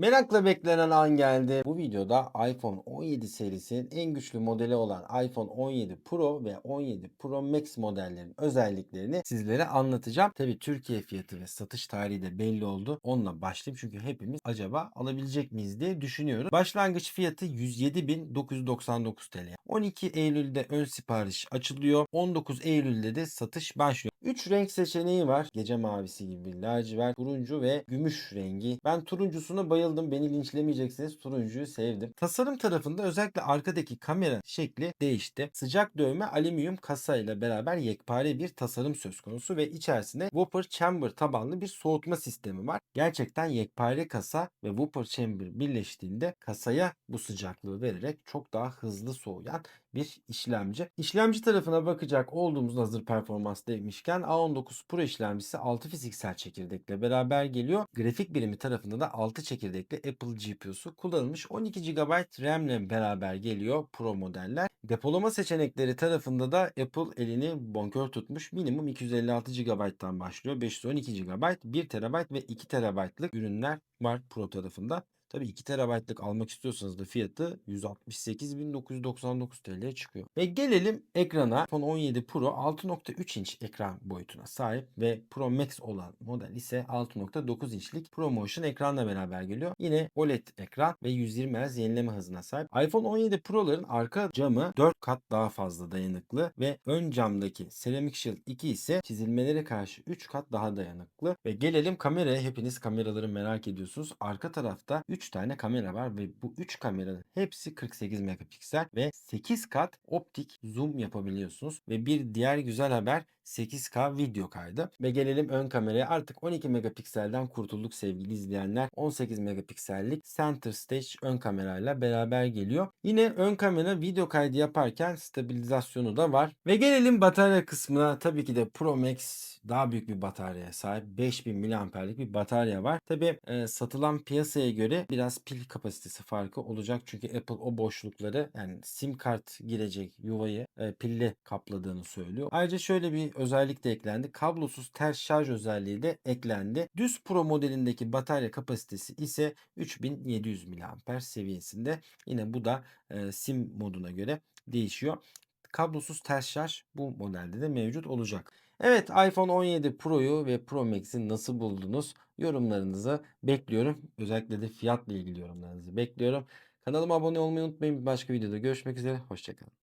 Merakla beklenen an geldi. Bu videoda iPhone 17 serisinin en güçlü modeli olan iPhone 17 Pro ve 17 Pro Max modellerinin özelliklerini sizlere anlatacağım. Tabi Türkiye fiyatı ve satış tarihi de belli oldu. Onunla başlayayım çünkü hepimiz acaba alabilecek miyiz diye düşünüyoruz. Başlangıç fiyatı 107.999 TL. 12 Eylül'de ön sipariş açılıyor. 19 Eylül'de de satış başlıyor. 3 renk seçeneği var. Gece mavisi gibi lacivert, turuncu ve gümüş rengi. Ben turuncusuna bayıldım. Beni linçlemeyeceksiniz. Turuncuyu sevdim. Tasarım tarafında özellikle arkadaki kamera şekli değişti. Sıcak dövme alüminyum kasa ile beraber yekpare bir tasarım söz konusu ve içerisinde Whopper Chamber tabanlı bir soğutma sistemi var. Gerçekten yekpare kasa ve Whopper Chamber birleştiğinde kasaya bu sıcaklığı vererek çok daha hızlı soğuyan bir işlemci. İşlemci tarafına bakacak olduğumuzda hazır performans demişken A19 Pro işlemcisi 6 fiziksel çekirdekle beraber geliyor. Grafik birimi tarafında da 6 çekirdekli Apple GPU'su kullanılmış. 12 GB RAM ile beraber geliyor Pro modeller. Depolama seçenekleri tarafında da Apple elini bonkör tutmuş. Minimum 256 GB'dan başlıyor. 512 GB, 1 TB ve 2 TB'lık ürünler var Pro tarafında. Tabii 2 TB'lık almak istiyorsanız da fiyatı 168.999 TL'ye çıkıyor. Ve gelelim ekrana. iPhone 17 Pro 6.3 inç ekran boyutuna sahip ve Pro Max olan model ise 6.9 inçlik ProMotion ekranla beraber geliyor. Yine OLED ekran ve 120 Hz yenileme hızına sahip. iPhone 17 Pro'ların arka camı 4 kat daha fazla dayanıklı ve ön camdaki Ceramic Shield 2 ise çizilmelere karşı 3 kat daha dayanıklı. Ve gelelim kameraya. Hepiniz kameraları merak ediyorsunuz. Arka tarafta 3 tane kamera var ve bu 3 kameranın hepsi 48 megapiksel ve 8 kat optik zoom yapabiliyorsunuz. Ve bir diğer güzel haber 8K video kaydı. Ve gelelim ön kameraya. Artık 12 megapikselden kurtulduk sevgili izleyenler. 18 megapiksellik Center Stage ön kamerayla beraber geliyor. Yine ön kamera video kaydı yaparken stabilizasyonu da var. Ve gelelim batarya kısmına. Tabii ki de Pro Max daha büyük bir bataryaya sahip. 5000 mAh'lik bir batarya var. Tabii e, satılan piyasaya göre biraz pil kapasitesi farkı olacak. Çünkü Apple o boşlukları yani sim kart girecek yuvayı e, pille kapladığını söylüyor. Ayrıca şöyle bir özellik de eklendi. Kablosuz ters şarj özelliği de eklendi. Düz Pro modelindeki batarya kapasitesi ise 3700 mAh seviyesinde. Yine bu da e, sim moduna göre değişiyor. Kablosuz ters şarj bu modelde de mevcut olacak. Evet iPhone 17 Pro'yu ve Pro Max'i nasıl buldunuz? Yorumlarınızı bekliyorum. Özellikle de fiyatla ilgili yorumlarınızı bekliyorum. Kanalıma abone olmayı unutmayın. Bir başka videoda görüşmek üzere. Hoşçakalın.